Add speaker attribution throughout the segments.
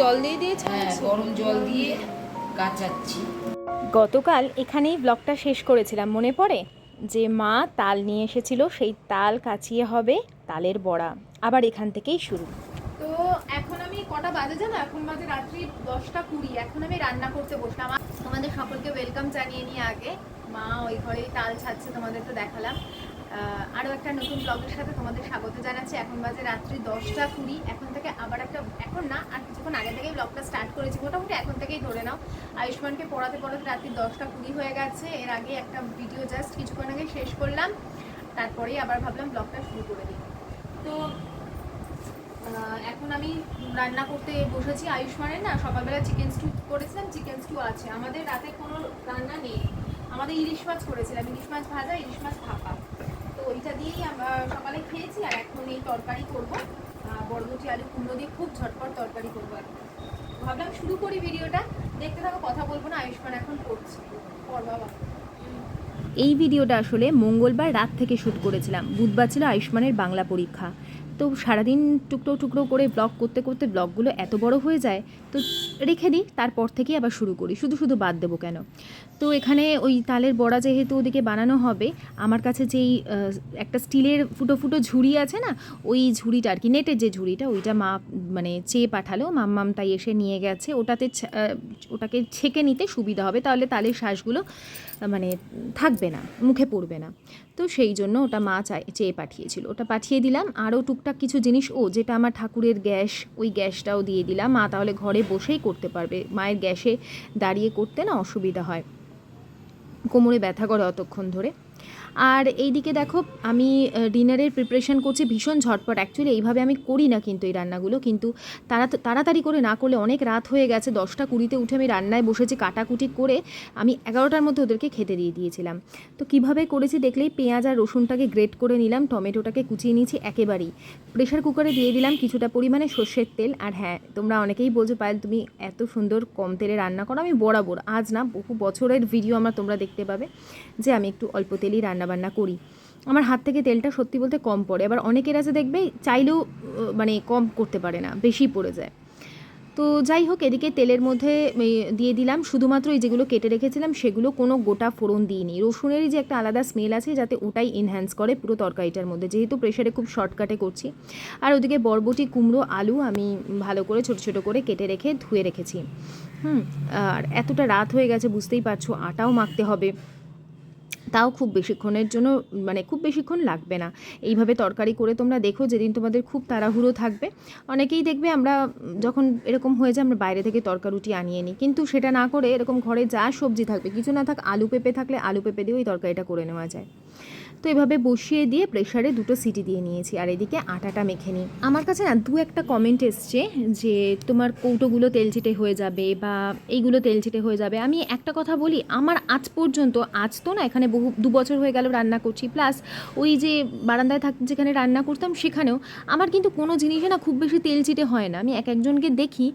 Speaker 1: জল দিয়ে দিয়েছে
Speaker 2: হ্যাঁ গরম জল দিয়ে কাচাচ্ছি
Speaker 3: গতকাল এখানেই ব্লগটা শেষ করেছিলাম মনে পড়ে? যে মা তাল নিয়ে এসেছিল সেই তাল কাচিয়ে হবে তালের বড়া। আবার এখান থেকেই শুরু।
Speaker 1: তো এখন আমি কটা বাজে জানো? এখন বাজে রাত্রি দশটা কুড়ি। এখন আমি রান্না করতে বসলাম। তোমাদের সকলকে ওয়েলকাম জানিয়ে নিয়ে আগে। মা ওই ঘরেই তাল ছাড়ছে তোমাদের তো দেখালাম। আহ, আরও একটা নতুন ব্লগের সাথে তোমাদের স্বাগত জানাচ্ছি। এখন বাজে রাত্রি দশটা কুড়ি। এখন থেকে আবার একটা এখন না আর কিছুক্ষণ আগে থেকেই ব্লগটা স্টার্ট করেছি। মোটামুটি এখন থেকেই ধরে নাও। আয়ুষ্মানকে পড়াতে পড়াতে রাত্রি দশটা কুড়ি হয়ে গেছে। এর আগে একটা ভিডিও জাস্ট কিছুক্ষণ আগে শেষ করলাম। তারপরেই আবার ভাবলাম ব্লগটা শুরু করে দিই। তো এখন আমি রান্না করতে বসেছি আয়ুষ্মানের না। সকালবেলা চিকেন স্টু করেছিলাম চিকেন স্টু আছে। আমাদের রাতে কোনো রান্না নেই। আমাদের ইলিশ মাছ করেছিলাম। ইলিশ মাছ ভাজা ইলিশ মাছ ভাপা। ওইটা দিয়েই সকালে খেয়েছি আর এখন এই তরকারি করব। বরবটি, আলু কুমড়ো দিয়ে খুব ঝটপট তরকারি করব এখন ভাবলাম শুরু করি ভিডিওটা। দেখতে থাকো, কথা বলব না, আয়ুষ্মান এখন করছে। পর বাবা।
Speaker 3: এই ভিডিওটা আসলে মঙ্গলবার রাত থেকে শ্যুট করেছিলাম। বুধবার ছিল আয়ুষ্মানের বাংলা পরীক্ষা। তো সারাদিন টুকরো টুকরো করে ব্লগ করতে করতে ব্লগগুলো এত বড় হয়ে যায়, তো রেখে দিই, তারপর থেকেই আবার শুরু করি। শুধু শুধু বাদ দেবো কেন? তো এখানে ওই তালের বড়া যেহেতু ওদিকে বানানো হবে, আমার কাছে যেই একটা স্টিলের ফুটো ফুটো ঝুড়ি আছে না, ওই ঝুড়িটা আর কি, নেটের যে ঝুড়িটা, ওইটা মা মানে চেয়ে পাঠালো, মাম্মাম তাই এসে নিয়ে গেছে। ওটাতে ওটাকে ছেঁকে নিতে সুবিধা হবে, তাহলে তালের শ্বাসগুলো মানে থাকবে না, মুখে পড়বে না। তো সেই জন্য ওটা মা চাই, চেয়ে পাঠিয়েছিল। ওটা পাঠিয়ে দিলাম। আরও টুকটাক কিছু জিনিস, ও যেটা আমার ঠাকুরের গ্যাস, ওই গ্যাসটাও দিয়ে দিলাম। মা তাহলে ঘরে বসেই করতে পারবে। মায়ের গ্যাসে দাঁড়িয়ে করতে না অসুবিধা হয়। কোমরে ব্যথা করে অতক্ষণ ধরে। আর এইদিকে দেখো, আমি ডিনারের প্রিপারেশন করছি ভীষণ ঝটপট। অ্যাকচুয়ালি এইভাবে আমি করি না কিন্তু এই রান্নাগুলো, কিন্তু তারা তাড়াতাড়ি করে না করলে অনেক রাত হয়ে গেছে, দশটা কুড়িতে উঠে আমি রান্নায় বসেছি কাটাকুটি করে আমি এগারোটার মধ্যে ওদেরকে খেতে দিয়ে দিয়েছিলাম। তো কীভাবে করেছি দেখলেই পেঁয়াজ আর রসুনটাকে গ্রেট করে নিলাম, টমেটোটাকে কুচিয়ে নিয়েছি একেবারেই। প্রেশার কুকারে দিয়ে দিলাম কিছুটা পরিমাণে সর্ষের তেল, আর হ্যাঁ তোমরা অনেকেই বলছো, পায়েল, তুমি এত সুন্দর কম তেলে রান্না করো। আমি বরাবর, আজ না বহু বছরের ভিডিও আমার তোমরা দেখতে পাবে যে আমি একটু অল্প তেলেই রান্নাবান্না করি। আমার হাত থেকে তেলটা সত্যি বলতে কম পড়ে। আবার অনেকের আছে দেখবে চাইলেও মানে কম করতে পারে না, বেশি পড়ে যায়। তো যাই হোক, এদিকে তেলের মধ্যে দিয়ে দিলাম। শুধুমাত্র এই যেগুলো কেটে রেখেছিলাম, সেগুলো কোনো গোটা ফোড়ন দিইনি। রসুনেরই যে একটা আলাদা স্মেল আছে, যাতে ওটাই এনহ্যান্স করে পুরো তরকারিটার মধ্যে। যেহেতু প্রেশারে খুব শর্টকাটে করছি। আর ওদিকে বরবটি, কুমড়ো, আলু আমি ভালো করে ছোট ছোট করে কেটে রেখে ধুয়ে রেখেছি। হুম, আর এতটা রাত হয়ে গেছে, বুঝতেই পারছ, আটাও মাখতে হবে। তাও খুব বেশিক্ষণের জন্য মানে খুব বেশিক্ষণ লাগবে না। এইভাবে তরকারি করে তোমরা দেখো যেদিন তোমাদের খুব তাড়াহুড়ো থাকবে। অনেকেই দেখবে আমরা যখন এরকম হয়ে যায় আমরা বাইরে থেকে তরকারুটি আনিয়ে নিই। কিন্তু সেটা না করে এরকম ঘরে যা সবজি থাকবে, কিছু না থাক আলু পেঁপে থাকলে আলু পেঁপে দিয়েও এই তরকারিটা করে নেওয়া যায়। তো এভাবে বসিয়ে দিয়ে প্রেশারে দুটো সিটি দিয়ে নিয়েছি, আর এদিকে আটাটা মেখে নিই। আমার কাছে না দু একটা কমেন্ট এসছে যে তোমার কৌটোগুলো তেলচিটে হয়ে যাবে বা এইগুলো তেলচিটে হয়ে যাবে। আমি একটা কথা বলি, আমার আজ পর্যন্ত, আজ তো না এখানে বহু, দু বছর হয়ে গেল রান্না করছি। প্লাস ওই যে বারান্দায় থাক, যেখানে রান্না করতাম সেখানেও আমার কিন্তু কোনো জিনিসে না খুব বেশি তেল তেলচিটে হয় না। আমি এক একজনকে দেখি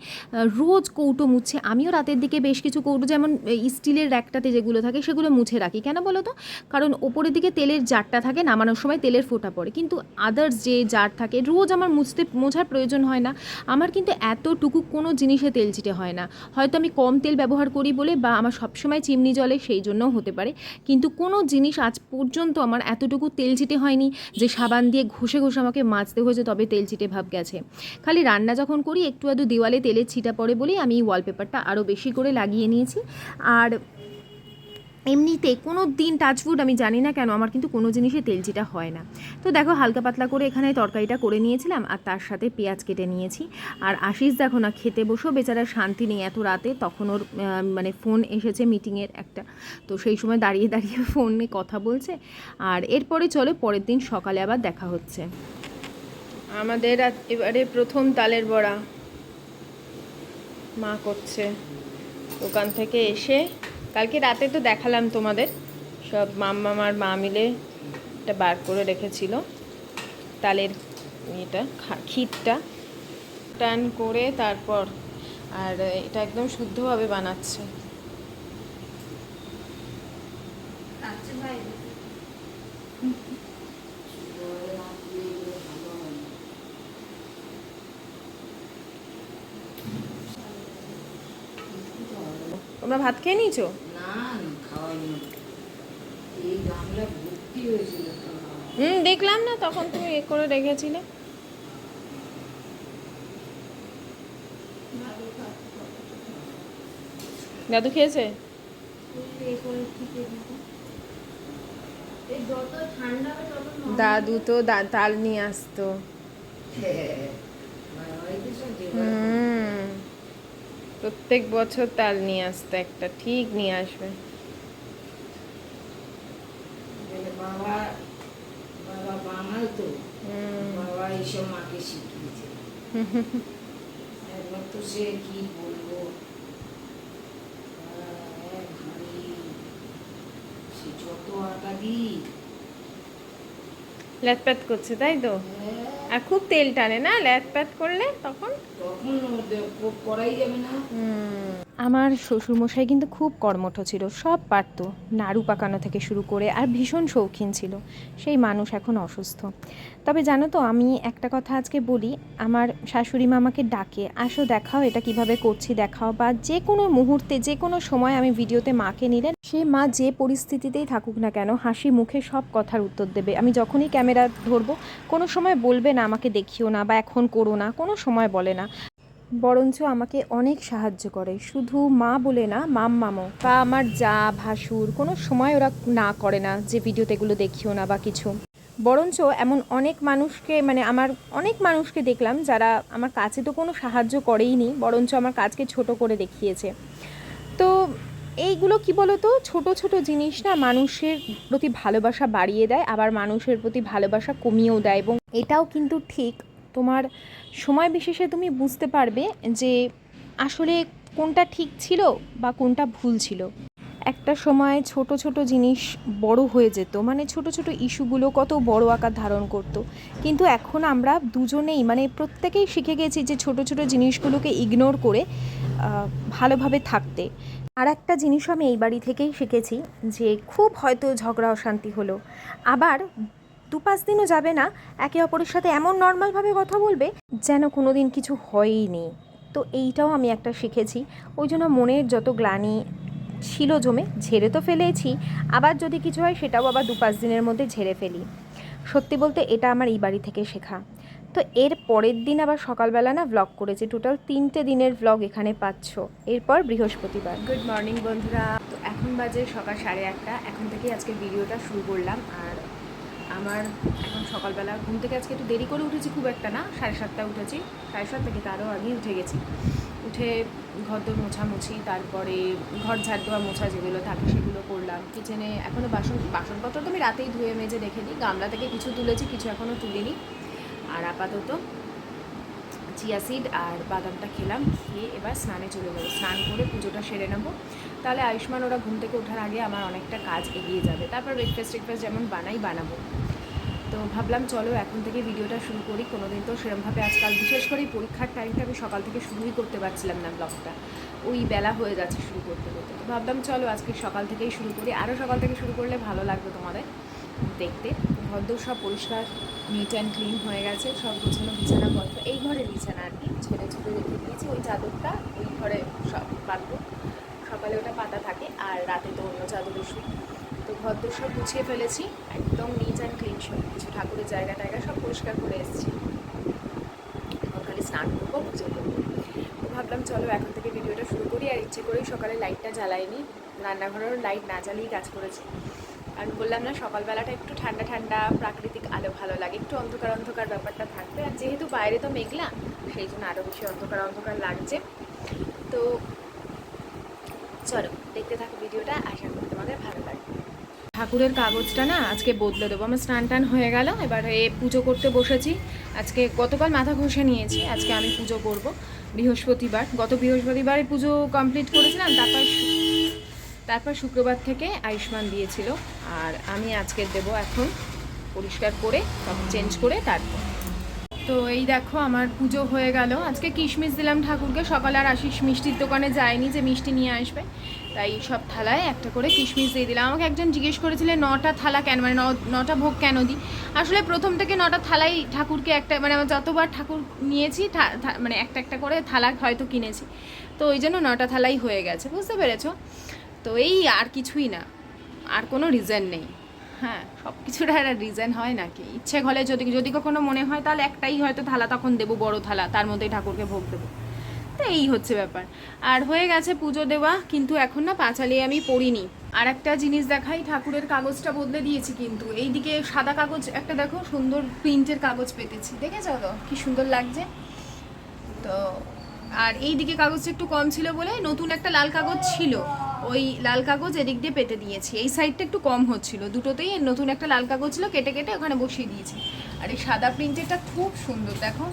Speaker 3: রোজ কৌটো মুছছে আমিও রাতের দিকে বেশ কিছু কৌটো, যেমন স্টিলের র্যাকটাতে যেগুলো থাকে সেগুলো মুছে রাখি। কেন বলো তো? কারণ ওপরের দিকে তেলের জারটা থাকে, নামানোর সময় তেলের ফোঁটা পড়ে। কিন্তু আদার্স যে জার থাকে, রোজ আমার মুছতে, মোছার প্রয়োজন হয় না। আমার কিন্তু এতটুকু কোনো জিনিসে তেল ছিটে হয় না। হয়তো আমি কম তেল ব্যবহার করি বলে বা আমার সবসময় চিমনি জলে সেই জন্যও হতে পারে। কিন্তু কোনো জিনিস আজ পর্যন্ত আমার এতটুকু তেল ছিটে হয়নি যে সাবান দিয়ে ঘষে ঘষে আমাকে মাজতে হয়েছে, তবে তেল ছিটে ভাব গেছে। খালি রান্না যখন করি, একটু আধটু দেওয়ালে তেলের ছিটা পড়ে বলেই আমি ওয়ালপেপারটা আরও বেশি করে লাগিয়ে নিয়েছি। আর এমনিতে কোনো দিন টাচফুড আমি জানি না কেন, আমার কিন্তু কোনো জিনিসে তেলচিটা হয় না। তো দেখো, হালকা পাতলা করে এখানে তরকারিটা করে নিয়েছিলাম আর তার সাথে পেঁয়াজ কেটে নিয়েছি। আর আশিস দেখো না, খেতে বসেও বেচারা শান্তি নেই এত রাতে। তখন ওর মানে ফোন এসেছে মিটিংয়ের একটা। তো সেই সময় দাঁড়িয়ে দাঁড়িয়ে ফোনে কথা বলছে। আর এরপরে চলো, পরের দিন সকালে আবার দেখা হচ্ছে।
Speaker 1: আমাদের এবারে প্রথম তালের বড়া। মা করছে। দোকান থেকে এসে কালকে রাতে তো দেখালাম তোমাদের। সব মাম্মা আর মা মিলে এটা বার করে রেখেছিল। তালের এটা ক্ষীরটা টান করে তারপর আর এটা একদম শুদ্ধভাবে বানাচ্ছে। তোমরা ভাত খেয়ে নিয়েছো
Speaker 2: না খাওয়াইনি এই গামলা ভর্তি হয়েছিল তো।
Speaker 1: হুম, দেখলাম না, তখন তুমি এ করে রেখেছিলে। দাদু খেয়েছে? দাদু তো তাল নিয়ে আসতো। প্রত্যেক বছর তাল নিয়ে আসতো, একটা ঠিক নিয়ে আসবে
Speaker 2: বলে বাবা বাবা বাঙাল তো
Speaker 1: হুম
Speaker 2: বাবা এইসব মাকে শিখিয়েছে। একবার তো সে কি বলব? সে যত আটা দিই।
Speaker 1: ল্যাটপ্যাট করছে তাই তো? আর খুব তেল টানে না? ল্যাটপ্যাট করলে তখন?
Speaker 2: তখন করাই যাবে না।
Speaker 3: আমার শ্বশুরমশাই কিন্তু খুব কর্মঠ ছিল, সব পারতো, নাড়ু পাকানো থেকে শুরু করে আর ভীষণ শৌখিন ছিল, সেই মানুষ এখন অসুস্থ। তবে জানো তো, আমি একটা কথা আজকে বলি, আমার শাশুড়ি মা আমাকে ডাকে, আসো দেখাও এটা কীভাবে করছি, দেখাও। বা যে কোনো মুহূর্তে, যে কোনো সময় আমি ভিডিওতে মাকে নিলে, সে মা যে পরিস্থিতিতেই থাকুক না কেন, হাসি মুখে সব কথার উত্তর দেবে। আমি যখনই ক্যামেরা ধরবো, কোনো সময় বলবে না আমাকে দেখিও না বা এখন করো না, কোনো সময় বলে না। বরঞ্চ আমাকে অনেক সাহায্য করে। শুধু মা বলে না মাম মামো বা আমার যা ভাসুর, কোনো সময় ওরা না করে না যে ভিডিওতে এগুলো দেখিও না বা কিছু। বরঞ্চ এমন অনেক মানুষকে মানে আমার অনেক মানুষকে দেখলাম যারা আমার কাছে তো কোনো সাহায্য করেইনি বরঞ্চ আমার কাজকে ছোট করে দেখিয়েছে। তো এইগুলো কি বলতো? ছোট ছোট জিনিস না মানুষের প্রতি ভালোবাসা বাড়িয়ে দেয়, আবার মানুষের প্রতি ভালোবাসা কমিয়েও দেয় এবং এটাও কিন্তু ঠিক তোমার সময় বিশেষে তুমি বুঝতে পারবে যে আসলে কোনটা ঠিক ছিল বা কোনটা ভুল ছিল। একটা সময় ছোট ছোট জিনিস বড় হয়ে যেত মানে ছোট ছোট ইস্যুগুলো কত বড় আকার ধারণ করত। কিন্তু এখন আমরা দুজনেই মানে প্রত্যেকেই শিখে গেছি যে ছোট ছোট জিনিসগুলোকে ইগনোর করে ভালোভাবে থাকতে। আর একটা জিনিসও আমি এই বাড়ি থেকেই শিখেছি যে খুব হয়তো ঝগড়া, অশান্তি হলো। আবার দু পাঁচ দিনও যাবে না, একে অপরের সাথে এমন নর্মালভাবে কথা বলবে যেন কোনো দিন কিছু হয়ইনি তো এইটাও আমি একটা শিখেছি। ওই জন্য মনের যত গ্লানি ছিল জমে, ঝেড়ে তো ফেলেছি। আবার যদি কিছু হয়, সেটাও আবার দু পাঁচ দিনের মধ্যে ঝেড়ে ফেলি। সত্যি বলতে এটা আমার এই বাড়ি থেকে শেখা। তো এর পরের দিন আবার সকালবেলা না ভ্লগ করেছি। টোটাল তিনটে দিনের ভ্লগ এখানে পাচ্ছ। এরপর বৃহস্পতিবার। গুড মর্নিং বন্ধুরা। তো এখন বাজে সকাল সাড়ে আটটা। এখন থেকে আজকে ভিডিওটা শুরু করলাম। আর আমার এখন সকালবেলা ঘুম থেকে আজকে একটু দেরি করে উঠেছি, খুব একটা না। সাড়ে সাতটা উঠেছি। সাড়ে সাত থেকে তারও আগেই উঠে গেছি। উঠে ঘর দোর মোছামুছি, তারপরে ঘর ঝাড় দেওয়া, মোছা যেগুলো থাকে সেগুলো করলাম। কিচেনে এখনও বাসন, বাসনপত্র তো আমি রাতেই ধুয়ে মেজে রেখে দিই। গামলা থেকে কিছু তুলেছি, কিছু এখনও তুলিনি। আর আপাতত চিয়া সিড আর বাদামটা খেলাম, খেয়ে এবার স্নানে চলে যাব স্নান করে পুজোটা সেরে নেব। তাহলে আয়ুষ্মান, ওরা ঘুম থেকে ওঠার আগে আমার অনেকটা কাজ এগিয়ে যাবে। তারপর ব্রেকফাস্ট টেকফাস্ট যেমন বানাই, বানাবো। তো ভাবলাম, চলো এখন থেকে ভিডিওটা শুরু করি। কোনোদিন তো সেরমভাবে আজকাল, বিশেষ করে পরীক্ষার টাইমটা আমি সকাল থেকে শুরুই করতে পারছিলাম না ব্লগটা ওই বেলা হয়ে যাচ্ছে শুরু করতে করতে। তো ভাবলাম, চলো আজকে সকাল থেকেই শুরু করি। আরও সকাল থেকে শুরু করলে ভালো লাগবে তোমাদের দেখতে। ঘরদোর সব পরিষ্কার। নিট অ্যান্ড ক্লিন হয়ে গেছে, সব গোছানো বিছানাপত্র এই ঘরে বিছানা আর কি ছেড়ে ছুড়ে রেখে দিয়েছি, ওই চাদরটা, ওই ঘরে সব পাতবো। সকালে ওটা পাতা থাকে, আর রাতে তো অন্য চাদরে শুই তো ঘরদোর সব গুছিয়ে ফেলেছি, একদম নিট অ্যান্ড ক্লিন সব কিছু, ঠাকুরের জায়গা টায়গা সব পরিষ্কার করে এসেছি। এখন খালি স্নান করব, পুজো করব। তো ভাবলাম চলো এখন থেকে ভিডিওটা শুরু করি, আর ইচ্ছে করেই সকালে লাইটটা জ্বালাইনি রান্নাঘরেরও লাইট না জ্বালিয়েই কাজ করেছি। আর বললাম না, সকালবেলাটা একটু ঠান্ডা ঠান্ডা, প্রাকৃতিক আলো ভালো লাগে, একটু অন্ধকার অন্ধকার ব্যাপারটা থাকবে। আর যেহেতু বাইরে তো মেঘলা, সেই জন্য আরও বেশি অন্ধকার অন্ধকার লাগছে। তো চলো, দেখতে থাকো ভিডিওটা, আশা করি তোমাদের ভালো লাগবে। ঠাকুরের কাগজটা না আজকে বদলে দেবো। আমার স্নান টান হয়ে গেল, এবারে পুজো করতে বসেছি। আজকে গতকাল মাথা ঘষে নিয়েছি, আজকে আমি পুজো করব বৃহস্পতিবার। গত বৃহস্পতিবারে পুজো কমপ্লিট করেছিলাম, তারপর তারপর শুক্রবার থেকে আয়ুষ্মান দিয়েছিল। আর আমি আজকে দেবো এখন পরিষ্কার করে, সব চেঞ্জ করে তারপর। তো এই দেখো, আমার পুজো হয়ে গেল। আজকে কিশমিশ দিলাম ঠাকুরকে। সকাল আর আশিস মিষ্টির দোকানে যায়নি যে মিষ্টি নিয়ে আসবে। তাই সব থালায় একটা করে কিশমিশ দিয়ে দিলাম। আমাকে একজন জিজ্ঞেস করেছিলেন নটা থালা কেন? মানে নটা ভোগ কেন দিই আসলে প্রথম থেকে নটা থালাই ঠাকুরকে একটা মানে আমার যতবার ঠাকুর নিয়েছি মানে একটা একটা করে থালা হয়তো কিনেছি।
Speaker 1: তো ওই জন্য নটা থালাই হয়ে গেছে। বুঝতে পেরেছ? তো এই আর কিছুই না। আর কোনো রিজন নেই। হ্যাঁ সব কিছুর একটা রিজন হয় নাকি? ইচ্ছে হলে যদি যদি কখনো মনে হয় তাহলে একটাই হয়তো থালা তখন দেবো, বড় থালা, তার মধ্যেই ঠাকুরকে ভোগ দেবো। তো এই হচ্ছে ব্যাপার। আর হয়ে গেছে পুজো দেওয়া, কিন্তু এখন না পাঁচালি আমি পড়িনি। আর একটা জিনিস দেখাই, ঠাকুরের কাগজটা বদলে দিয়েছি কিন্তু। এইদিকে সাদা কাগজ, একটা দেখো, সুন্দর প্রিন্টের কাগজ পেতেছি। দেখেছ তো? কি সুন্দর লাগছে। তো, আর এই দিকে কাগজটা একটু কম ছিল বলে নতুন একটা লাল কাগজ ছিল। ওই লাল কাগজ এদিক দিয়ে পেতে দিয়েছি। এই সাইডটা একটু কম হচ্ছিল। দুটোতেই নতুন একটা লাল কাগজ ছিল, কেটে কেটে ওখানে বসিয়ে দিয়েছি। আর এই সাদা প্রিন্টেরটা খুব সুন্দর, দেখো।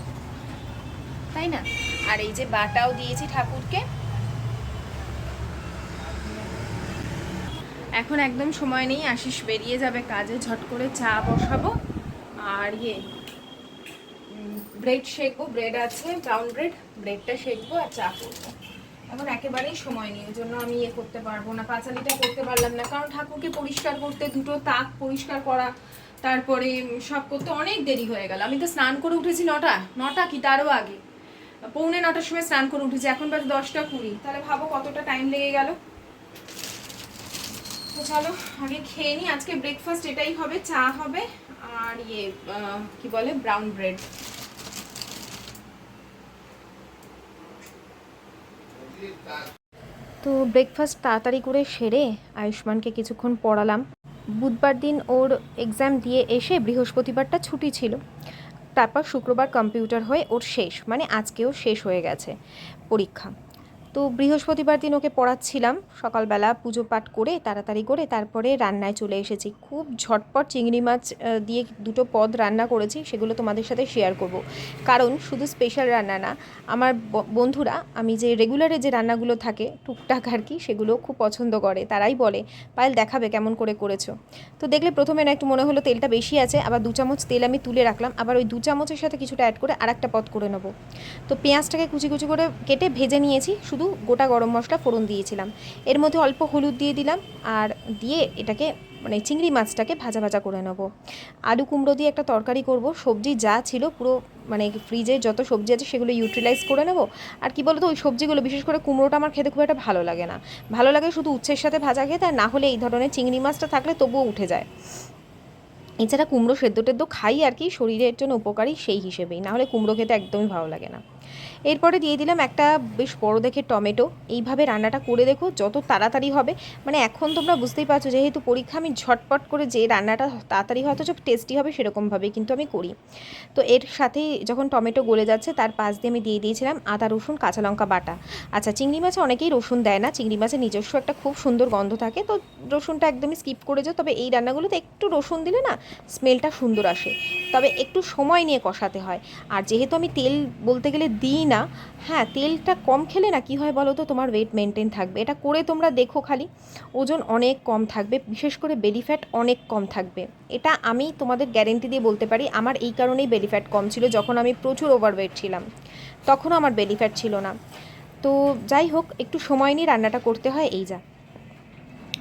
Speaker 1: তাই না? আর এই যে বাটাও দিয়েছি ঠাকুরকে। এখন একদম সময় নেই, আশিস বেরিয়ে যাবে কাজে, ঝট করে চা বসাবো। আর ইয়ে ব্রেড শেকবো ব্রেড আছে ব্রাউন ব্রেড ব্রেডটা শেকবো আর চা করব। এখন একেবারেই সময় নেই জন্য আমি ইয়ে করতে পারব না, পাঁচালিটা করতে পারলাম না। কারণ ঠাকুরকে পরিষ্কার করতে, দুটো তাক পরিষ্কার করা, তারপরে সব করতে অনেক দেরি হয়ে গেল। আমি তো স্নান করে উঠেছি নটা নটা কি, তারও আগে। পৌনে নটার সময় স্নান করে উঠেছি, এখন বাজে দশটা কুড়ি। তাহলে ভাবো কতটা টাইম লেগে গেল। তো চলো, আগে খেয়ে নিই। আজকে ব্রেকফাস্ট এটাই হবে, চা হবে আর ইয়ে কি বলে ব্রাউন ব্রেড
Speaker 3: তো ব্রেকফাস্ট তাড়াতাড়ি করে সেরে আয়ুষ্মানকে কিছুক্ষণ পড়ালাম। বুধবার দিন ওর এক্সাম দিয়ে এসে বৃহস্পতিবারটা ছুটি ছিল। তারপর শুক্রবার কম্পিউটার হয়ে ওর শেষ মানে আজকেও শেষ হয়ে গেছে পরীক্ষা। তো বৃহস্পতিবার দিন ওকে পড়াচ্ছিলাম। সকালবেলা পুজো পাঠ করে তাড়াতাড়ি করে তারপরে রান্নায় চলে এসেছি। খুব ঝটপট চিংড়ি মাছ দিয়ে দুটো পদ রান্না করেছি, সেগুলো তোমাদের সাথে শেয়ার করব। কারণ শুধু স্পেশাল রান্না না, আমার বন্ধুরা, আমি যে রেগুলারে যে রান্নাগুলো থাকে, টুকটাক আর কি, সেগুলো খুব পছন্দ করে। তারাই বলে, পায়েল, দেখাবে কেমন করে করেছ? তো দেখলে প্রথমে না একটু মনে হলো তেলটা বেশি আছে, আবার দু চামচ তেল আমি তুলে রাখলাম, আবার ওই দু চামচের সাথে কিছুটা অ্যাড করে আর একটা পদ করে নেব। তো পেঁয়াজটাকে কুচি কুচি করে কেটে ভেজে নিয়েছি, শুধু গোটা গরম মশলা ফোড়ন দিয়েছিলাম। এর মধ্যে অল্প হলুদ দিয়ে দিলাম আর দিয়ে এটাকে মানে চিংড়ি মাছটাকে ভাজা ভাজা করে নেব। আলু কুমড়ো দিয়ে একটা তরকারি করব। সবজি যা ছিল পুরো মানে ফ্রিজে যত সবজি আছে সেগুলো ইউটিলাইজ করে নেব। আর কি বলতো, ওই সবজিগুলো, বিশেষ করে কুমড়োটা আমার খেতে খুব একটা ভালো লাগে না। ভালো লাগে শুধু উচ্ছের সাথে ভাজা খেতে, আর না হলে এই ধরনের চিংড়ি মাছটা থাকলে তবুও উঠে যায়। এছাড়া কুমড়ো সেদ্ধ টেদ্ধ খাই আর কি, শরীরের জন্য উপকারী সেই হিসেবেই। নাহলে কুমড়ো খেতে একদমই ভালো লাগে না। এরপরে দিয়ে দিলাম একটা বেশ বড় দেখে টমেটো। এইভাবে রান্নাটা করে দেখো, যত তাড়াতাড়ি হবে। মানে এখন তোমরা বুঝতেই পারছ, যেহেতু পরীক্ষা, আমি ঝটপট করে যে রান্নাটা তাড়াতাড়ি হয়তো সব টেস্টি হবে সেরকমভাবেই কিন্তু আমি করি। তো এর সাথে যখন টমেটো গলে যাচ্ছে, তার পাশ দিয়ে আমি দিয়ে দিয়েছিলাম আদা, রসুন, কাঁচা লঙ্কা বাটা। আচ্ছা চিংড়ি মাছে অনেকেই রসুন দেয় না। চিংড়ি মাছের নিজস্ব একটা খুব সুন্দর গন্ধ থাকে। তো রসুনটা একদমই স্কিপ করে যাও। তবে এই রান্নাগুলোতে একটু রসুন দিলে না স্মেলটা সুন্দর আসে। তবে একটু সময় নিয়ে কষাতে হয়। আর যেহেতু আমি তেল বলতে গেলে দিই না হ্যাঁ তেলটা কম খেলে না কি হয় বলো তো? তোমার ওয়েট মেনটেন থাকবে। এটা করে তোমরা দেখো খালি। ওজন অনেক কম থাকবে, বিশেষ করে বেলি ফ্যাট অনেক কম থাকবে। এটা আমি তোমাদের গ্যারেন্টি দিয়ে বলতে পারি, আমার এই কারণেই বেলি ফ্যাট কম ছিল যখন আমি প্রচুর ওভারওয়েট ছিলাম। তখনও আমার বেলি ফ্যাট ছিল না। তো যাই হোক, একটু সময় নিয়ে রান্নাটা করতে হয়, এই যা।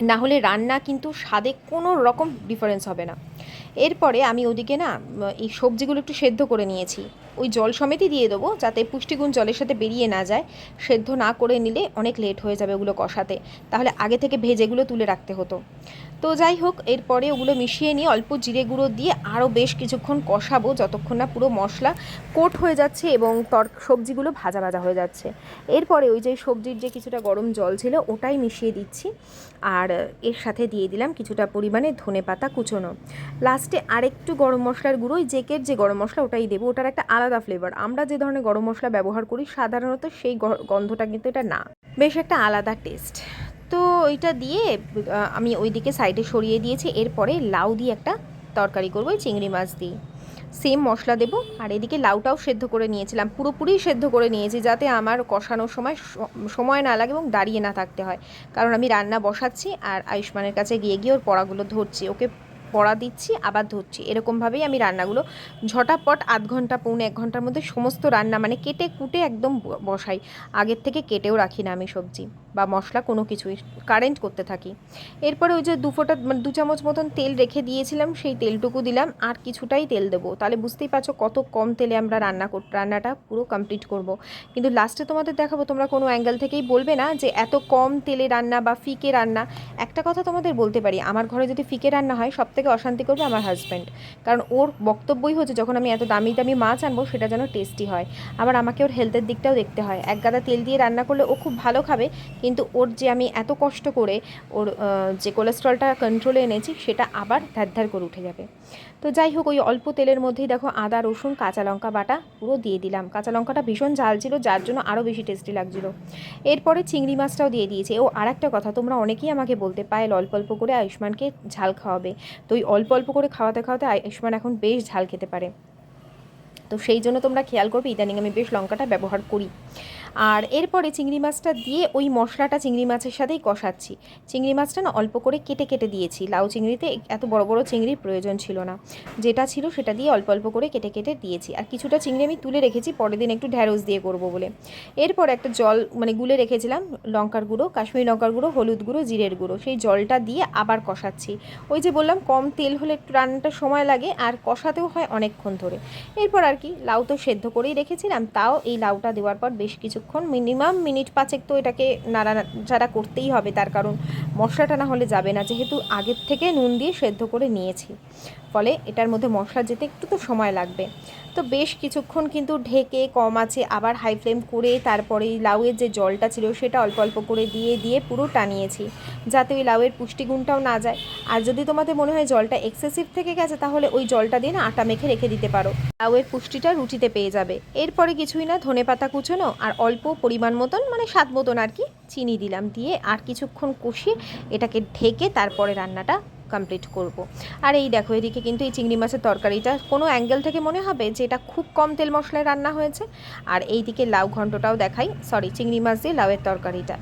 Speaker 3: না হলে রান্না কিন্তু স্বাদে কোনো রকম ডিফারেন্স হবে না। এরপরে আমি ওদিকে না, এই সবজিগুলো একটু সেদ্ধ করে নিয়েছি। ওই জল সমেতই দিয়ে দেবো যাতে পুষ্টিগুণ জলের সাথে বেরিয়ে না যায়। সেদ্ধ না করে নিলে অনেক লেট হয়ে যাবে ওগুলো কষাতে। তাহলে আগে থেকে ভেজেগুলো তুলে রাখতে হতো। তো যাই হোক, এরপরে ওগুলো মিশিয়ে নিয়ে অল্প জিরে গুঁড়ো দিয়ে আরও বেশ কিছুক্ষণ কষাবো যতক্ষণ না পুরো মশলা কোট হয়ে যাচ্ছে এবং তর, সবজিগুলো ভাজা ভাজা হয়ে যাচ্ছে। এরপরে ওই যে সবজির যে কিছুটা গরম জল ছিল ওটাই মিশিয়ে দিচ্ছি। আর এর সাথে দিয়ে দিলাম কিছুটা পরিমাণে ধনে পাতা কুচোনো। লাস্টে আরেকটু গরম মশলার গুঁড়ো, ওই জেকের যে গরম মশলা ওটাই দেবো। ওটার একটা আলাদা ফ্লেভার আমরা যে ধরনের গরম মশলা ব্যবহার করি, সাধারণত সেই গন্ধটা কিন্তু এটা না। বেশ একটা আলাদা টেস্ট তো ওইটা দিয়ে আমি ওইদিকে সাইডে সরিয়ে দিয়েছি। এরপরে লাউ দিয়ে একটা তরকারি করব, ওই চিংড়ি মাছ দিয়ে। সেম মশলা দেবো। আর এদিকে লাউটাও সেদ্ধ করে নিয়েছিলাম। পুরোপুরি সেদ্ধ করে নিয়েছি যাতে আমার কষানোর সময় সময় না লাগে এবং দাঁড়িয়ে না থাকতে হয়। কারণ আমি রান্না বসাচ্ছি আর আয়ুষ্মানের কাছে গিয়ে গিয়ে ওর পড়াগুলো ধরছি। ওকে পড়া দিচ্ছি, আবার ধরছি। এরকমভাবেই আমি রান্নাগুলো ঝটাপট আধ ঘণ্টা, পৌনে এক ঘণ্টার মধ্যে সমস্ত রান্না মানে কেটে কুটে একদম বসাই। আগের থেকে কেটেও রাখি না আমি সবজি বা মশলা কোনো কিছুই কারেন্ট করতে থাকি। এরপরে ওই যে দু ফোঁটা মানে দু চামচ মতন তেল রেখে দিয়েছিলাম, সেই তেলটুকু দিলাম, আর কিছুটাই তেল দেবো। তাহলে বুঝতেই পারছ কত কম তেলে আমরা রান্না কর, রান্নাটা পুরো কমপ্লিট করব। কিন্তু লাস্টে তোমাদের দেখাবো, তোমরা কোনো অ্যাঙ্গেল থেকেই বলবে না যে এত কম তেলে রান্না বা ফিকে রান্না। একটা কথা তোমাদের বলতে পারি, আমার ঘরে যদি ফিকে রান্না হয় সব থেকে অশান্তি করবে আমার হাজব্যান্ড কারণ ওর বক্তব্যই হচ্ছে, যখন আমি এত দামি দামি মাছ আনব, সেটা যেন টেস্টি হয়। আবার আমাকে ওর হেলথের দিকটাও দেখতে হয়। এক গাদা তেল দিয়ে রান্না করলে ও খুব ভালো খাবে, কিন্তু ওর যে আমি এত কষ্ট করে ওর যে কোলেস্ট্রলটা কন্ট্রোলে এনেছি, সেটা আবার ধ্যার ধ্যার করে উঠে যাবে। তো যাই হোক, ওই অল্প তেলের মধ্যেই দেখো আদা, রসুন, কাঁচা লঙ্কা বাটা পুরো দিয়ে দিলাম। কাঁচা লঙ্কাটা ভীষণ ঝাল ছিল, যার জন্য আরও বেশি টেস্টি লাগছিল। এরপরে চিংড়ি মাছটাও দিয়ে দিয়েছে। ও আর একটা কথা, তোমরা অনেকেই আমাকে বলতে পায়, অল্প অল্প করে আয়ুষ্মানকে ঝাল খাওয়াবে। তো ওই অল্প অল্প করে খাওয়াতে খাওয়াতে আয়ুষ্মান এখন বেশ ঝাল খেতে পারে। তো সেই জন্য তোমরা খেয়াল করবে ইদানিং আমি বেশ লঙ্কাটা ব্যবহার করি। আর এরপরে চিংড়ি মাছটা দিয়ে ওই মশলাটা চিংড়ি মাছের সাথেই কষাচ্ছি। চিংড়ি মাছটা না অল্প করে কেটে কেটে দিয়েছি। লাউ চিংড়িতে এত বড় বড় চিংড়ির প্রয়োজন ছিল না। যেটা ছিল সেটা দিয়ে অল্প অল্প করে কেটে কেটে দিয়েছি। আর কিছুটা চিংড়ি আমি তুলে রেখেছি, পরের দিন একটু ঢ্যাঁড়স দিয়ে করব বলে। এরপর একটা জল মানে গুলে রেখেছিলাম লঙ্কার গুঁড়ো, কাশ্মীরি লঙ্কার গুঁড়ো, হলুদ গুঁড়ো, জিরের গুঁড়ো। সেই জলটা দিয়ে আবার কষাচ্ছি। ওই যে বললাম, কম তেল হলে একটু রান্নাটা সময় লাগে আর কষাতেও হয় অনেকক্ষণ ধরে। এরপর আর কি, লাউ তো সেদ্ধ করেই রেখেছিলাম, তাও এই লাউটা দেওয়ার পর বেশ কিছুক্ষণ মিনিমাম মিনিট পাঁচেক তো এটাকে নাড়া নাড়াচাড়া করতেই হবে, তার কারণ মশলাটা না হলে যাবে না। যেহেতু আগের থেকে নুন দিয়ে সেদ্ধ করে নিয়েছি, ফলে এটার মধ্যে মশলা যেতে একটু তো সময় লাগবে। তো বেশ কিছুক্ষণ কিন্তু ঢেকে কম আছে, আবার হাই ফ্লেম করে তারপরে লাউয়ের যে জলটা ছিল সেটা অল্প অল্প করে দিয়ে দিয়ে পুরো টানিয়েছি, যাতে ওই লাউয়ের পুষ্টিগুণটাও না যায়। আর যদি তোমাদের মনে হয় জলটা এক্সেসিভ থেকে গেছে, তাহলে ওই জলটা দিয়ে না আটা মেখে রেখে দিতে পারো। লাউয়ের পুষ্টিটা রুটিতে পেয়ে যাবে। এরপরে কিছুই না ধনে পাতা কুচোনো আর অল্প পরিমাণ মতন মানে স্বাদ মতন আর কি, চিনি দিলাম দিয়ে আর কিছুক্ষণ কষিয়ে এটাকে ঢেকে তারপরে রান্নাটা কমপ্লিট করব। আর এই দেখো, এদিকে কিন্তু এই চিংড়ি মাছের তরকারিটা কোনো অ্যাঙ্গেল থেকে মনে হবে যে এটা খুব কম তেল মশলায় রান্না হয়েছে। আর এইদিকে লাউ ঘন্টটাও দেখাই সরি চিংড়ি মাছ দিয়ে লাউয়ের তরকারিটা।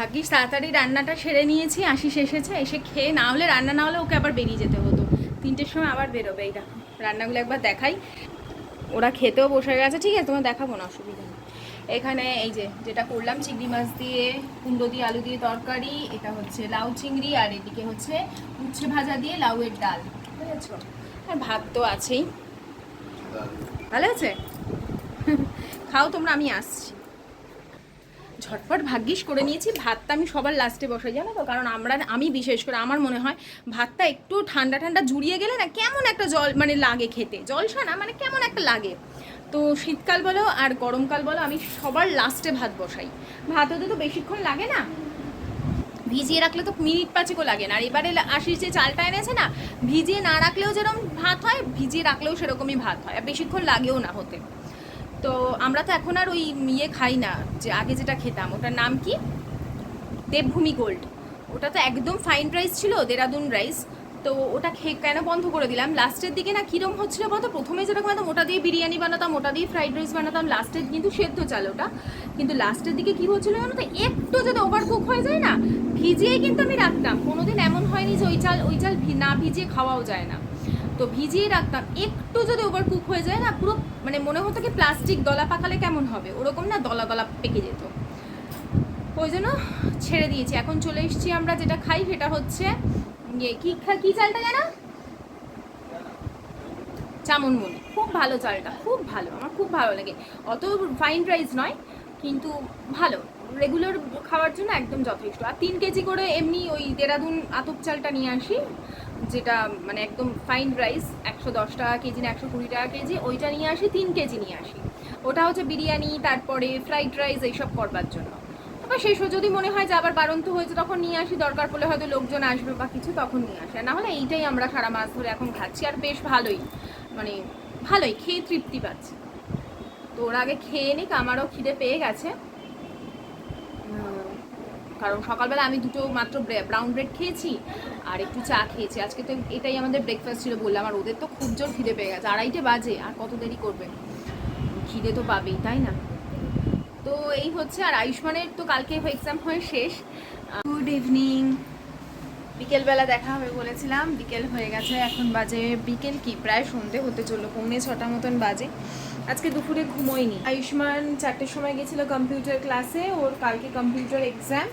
Speaker 1: ভাগ্যিস তাড়াতাড়ি রান্নাটা সেরে নিয়েছি আশিস এসেছে এসে খেয়ে না হলে, রান্না না হলে ওকে আবার বেরিয়ে যেতে হতো। তিনটের সময় আবার বেরোবে, এই দেখো, রান্নাগুলো একবার দেখাই। ওরা খেতেও বসে গেছে, ঠিক আছে তোমার দেখাবো না, অসুবিধা এখানে এই যে যেটা করলাম চিংড়ি মাছ দিয়ে কুমড়ো দিয়ে আলু দিয়ে তরকারি এটা হচ্ছে লাউ চিংড়ি আর এদিকে হচ্ছে উচ্ছে ভাজা দিয়ে লাউয়ের ডাল। বুঝেছ? আর ভাত তো আছেই। ভালো আছে? খাও তোমরা আমি আসছি। ঝটপট ভাগ্যিস করে নিয়েছি ভাতটা আমি সবার লাস্টে বসাই জানো তো? কারণ আমরা আমি বিশেষ করে আমার মনে হয় ভাতটা একটু ঠান্ডা ঠান্ডা জুড়িয়ে গেলে না কেমন একটা জল মানে লাগে খেতে। জলসা না মানে কেমন একটা লাগে। তো শীতকাল বলো আর গরমকাল বলো, আমি সবার লাস্টে ভাত বসাই। ভাত হতে তো বেশিক্ষণ লাগে না? ভিজিয়ে রাখলে তো মিনিট পাঁচেকও লাগে না। আর এবারে আশিস যে চালটা এনেছে না, ভিজিয়ে না রাখলেও যেরকম ভাত হয়, ভিজিয়ে রাখলেও সেরকমই ভাত হয়। আর বেশিক্ষণ লাগেও না হতে। তো আমরা তো এখন আর ওই ইয়ে খাই না, যে আগে যেটা খেতাম। ওটার নাম কি? দেবভূমি গোল্ড ওটা তো একদম ফাইন রাইস ছিল, দেরাদুন রাইস তো ওটা খেয়ে কেন বন্ধ করে দিলাম? লাস্টের দিকে না কিরম হচ্ছিল বলতো? প্রথমে যেরকম বানাতাম ওটা দিয়ে বিরিয়ানি বানাতাম, ওটা দিয়ে ফ্রাইড রাইস বানাতাম, লাস্টের কিন্তু সেদ্ধ চাল ওটা। কিন্তু লাস্টের দিকে কী হচ্ছিল জানো তো? একটু যদি ওভার কুক হয়ে যায় না, ভিজিয়েই কিন্তু আমি রাখতাম। কোনোদিন এমন হয়নি যে ওই চাল ওই চাল না ভিজিয়ে খাওয়াও যায় না। তো ভিজিয়ে রাখতাম, একটু যদি ওভার কুক হয়ে যায় না, পুরো মানে মনে হতো কি প্লাস্টিক দলা পাকালে কেমন হবে? ওরকম না দলা দলা পেকে যেত। ওই জন্য ছেড়ে দিয়েছি। এখন চলে এসেছি আমরা যেটা খাই, সেটা হচ্ছে কি, খা- কি চালটা জানা চামনমনি খুব ভালো চালটা, খুব ভালো, আমার খুব ভালো লাগে। অত ফাইন রাইস নয়, কিন্তু ভালো। রেগুলার খাওয়ার জন্য একদম যথেষ্ট। আর তিন কেজি করে এমনি ওই দেরাদুন আতপ চালটা নিয়ে আসি, যেটা মানে একদম ফাইন রাইস একশো দশ টাকা কেজি না একশো কুড়ি টাকা কেজি, ওইটা নিয়ে আসি, তিন কেজি নিয়ে আসি। ওটা হচ্ছে বিরিয়ানি, তারপরে ফ্রাইড রাইস এইসব করবার জন্য। আবার শেষও যদি মনে হয় যে আবার বারন্ত হয়েছে, তখন নিয়ে আসি। দরকার পড়লে হয়তো লোকজন আসবে বা কিছু, তখন নিয়ে আসে। না হলে এইটাই আমরা সারা মাস ধরে এখন খাচ্ছি। আর বেশ ভালোই মানে ভালোই, খেয়ে তৃপ্তি পাচ্ছি। তো ওর আগে খেয়ে নিক, আমারও খিদে পেয়ে গেছে। কারণ সকালবেলা আমি দুটো মাত্র ব্রাউন ব্রেড খেয়েছি আর একটু চা খেয়েছি। আজকে তো এটাই আমাদের ব্রেকফাস্ট ছিল বললাম, আর ওদের তো খুব জোর খিদে পেয়ে গেছে। আড়াইটে বাজে, আর কত দেরি করবে? খিদে তো পাবেই, তাই না? তো এই হচ্ছে, আর আয়ুষ্মানের তো কালকে এক্সাম হয় শেষ। গুড ইভিনিং
Speaker 3: বিকেলবেলা দেখা হবে বলেছিলাম, বিকেল হয়ে গেছে, এখন বাজে বিকেল কি? প্রায় সন্ধে হতে চলল, পৌনে ছটা মতন বাজে। আজকে দুপুরে ঘুমোইনি আয়ুষ্মান চারটের সময় গেছিল কম্পিউটার ক্লাসে ওর কালকে কম্পিউটার এক্সাম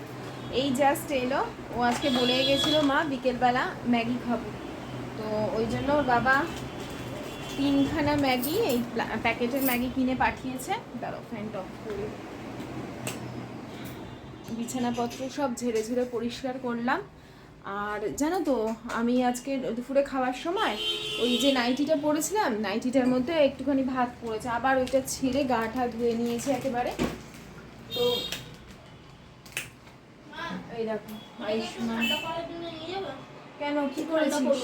Speaker 3: এই জাস্ট এলো, ও আজকে বলে গেছিল, মা, বিকেলবেলা ম্যাগি খাব। তো ওই জন্য ওর বাবা তিনখানা ম্যাগি, এই প্যাকেটের ম্যাগি কিনে পাঠিয়েছে। দাঁড়াও ফ্যানটা অফ করি। বিছানাপত্র সব ঝেড়ে ঝেড়ে পরিষ্কার করলাম। আর জানো তো, আমি আজকে দুপুরে খাওয়ার সময় ওই যে নাইটিটা পরেছিলাম, নাইটিটার মধ্যে একটুখানি ভাত পড়েছে। আবার ওইটা ছিঁড়ে গা ঠা ধুয়ে নিয়েছে একেবারে। তো এই দেখো কেন, কি করেছিস?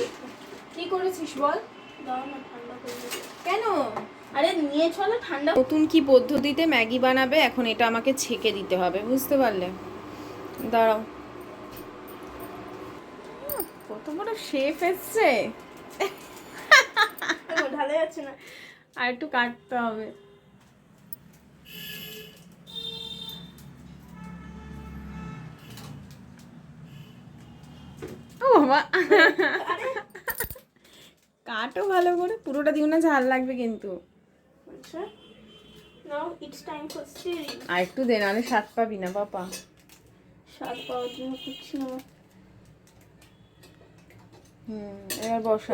Speaker 3: কি করেছিস বল? কেন?
Speaker 4: আরে নিয়ে চলো ঠান্ডা
Speaker 3: নতুন কি পদ্ধতিতে ম্যাগি বানাবে? এখন এটা আমাকে ছেঁকে দিতে হবে বুঝতে পারলে? দাঁড়াও। কত বড় শেফ এসছে।
Speaker 4: ঢালা যাচ্ছে না।
Speaker 3: আর একটু কাটতে হবে। ও বাবা। কাটো ভালো করে পুরোটা দিও না ঝাল লাগবে কিন্তু।
Speaker 4: আচ্ছা now it's time for stirring
Speaker 3: আর একটু দে নাহলে স্বাদ পাবি না বাবা।
Speaker 4: স্বাদ পাওয়ার জন্য করছি না।
Speaker 3: হুম এবার বসা।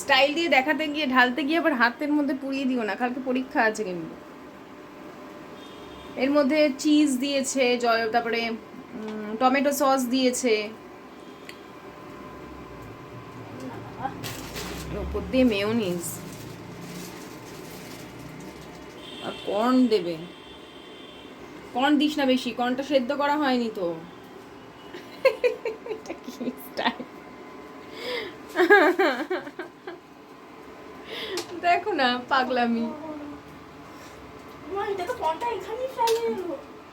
Speaker 3: স্টাইল দিয়ে দেখাতে গিয়ে ঢালতে গিয়ে আবার হাতের মধ্যে পুড়িয়ে দিও না কালকে পরীক্ষা আছে কিন্তু। এর মধ্যে চিজ দিয়েছে জল তারপরে টমেটো সস দিয়েছে। ওপর দিয়ে মেয়োনিজ আর কর্ন দেবে। কর্ন দিস না বেশি কর্নটা সেদ্ধ করা হয়নি তো? দেখো না পাগলামি।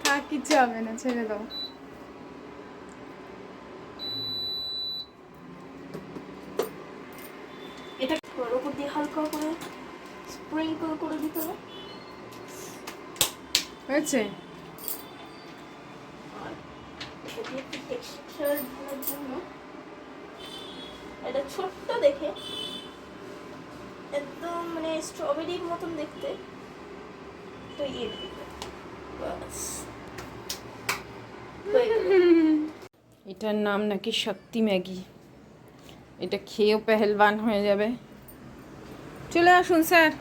Speaker 3: থাক কিছু হবে না ছেড়ে দাও
Speaker 4: এটা ওর উপর দিয়ে হালকা করে স্প্রিঙ্কল করে দিতে হবে।
Speaker 3: হয়েছে?
Speaker 4: টেক্সচার জন্য এটা ছোট্ট দেখে একদম মানে স্ট্রবেরির মতন দেখতে তো ইয়ে বাস।
Speaker 3: এটার নাম নাকি শক্তি ম্যাগি। এটা খেয়েও পেহেলবান হয়ে যাবে। চলে আসুন, স্যার।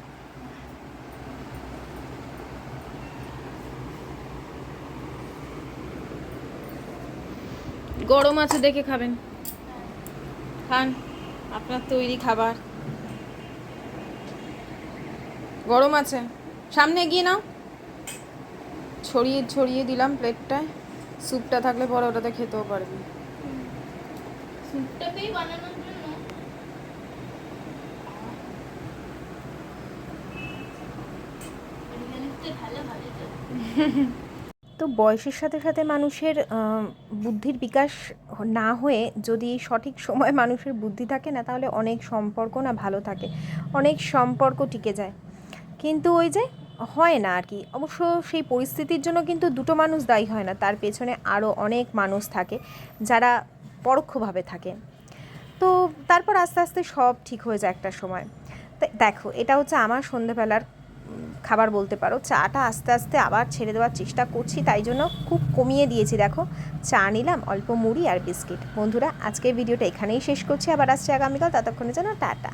Speaker 3: গরম আছে, দেখে খাবেন। খান, আপনার তৈরি খাবার। গরম আছে। সামনে গিয়ে নাও। ছড়িয়ে ছড়িয়ে দিলাম প্লেটটায় স্যুপটা থাকলে পরে ওটাতে খেতেও পারবি।
Speaker 4: স্যুপটাকেই বানানোর জন্য ভালো ভালো
Speaker 5: তো বয়সের সাথে সাথে মানুষের বুদ্ধির বিকাশ না হয়ে যদি সঠিক সময় মানুষের বুদ্ধি থাকে না, তাহলে অনেক সম্পর্ক না ভালো থাকে। অনেক সম্পর্ক টিকে যায়। কিন্তু ওই যে হয় না আর কি। অবশ্য সেই পরিস্থিতির জন্য কিন্তু দুটো মানুষ দায়ী হয় না। তার পেছনে আরও অনেক মানুষ থাকে, যারা পরোক্ষভাবে থাকে। তো তারপর আস্তে আস্তে সব ঠিক হয়ে যায় একটা সময়। দেখো, এটা হচ্ছে আমার সন্ধেবেলার খাবার বলতে পারো। চাটা আস্তে আস্তে আবার ছেড়ে দেওয়ার চেষ্টা করছি, তাই জন্য খুব কমিয়ে দিয়েছি, দেখো। চা নিলাম, অল্প মুড়ি আর বিস্কিট। বন্ধুরা, আজকের ভিডিওটা এখানেই শেষ করছি। আবার আসছে আগামীকাল ততক্ষণে যেন টাটা।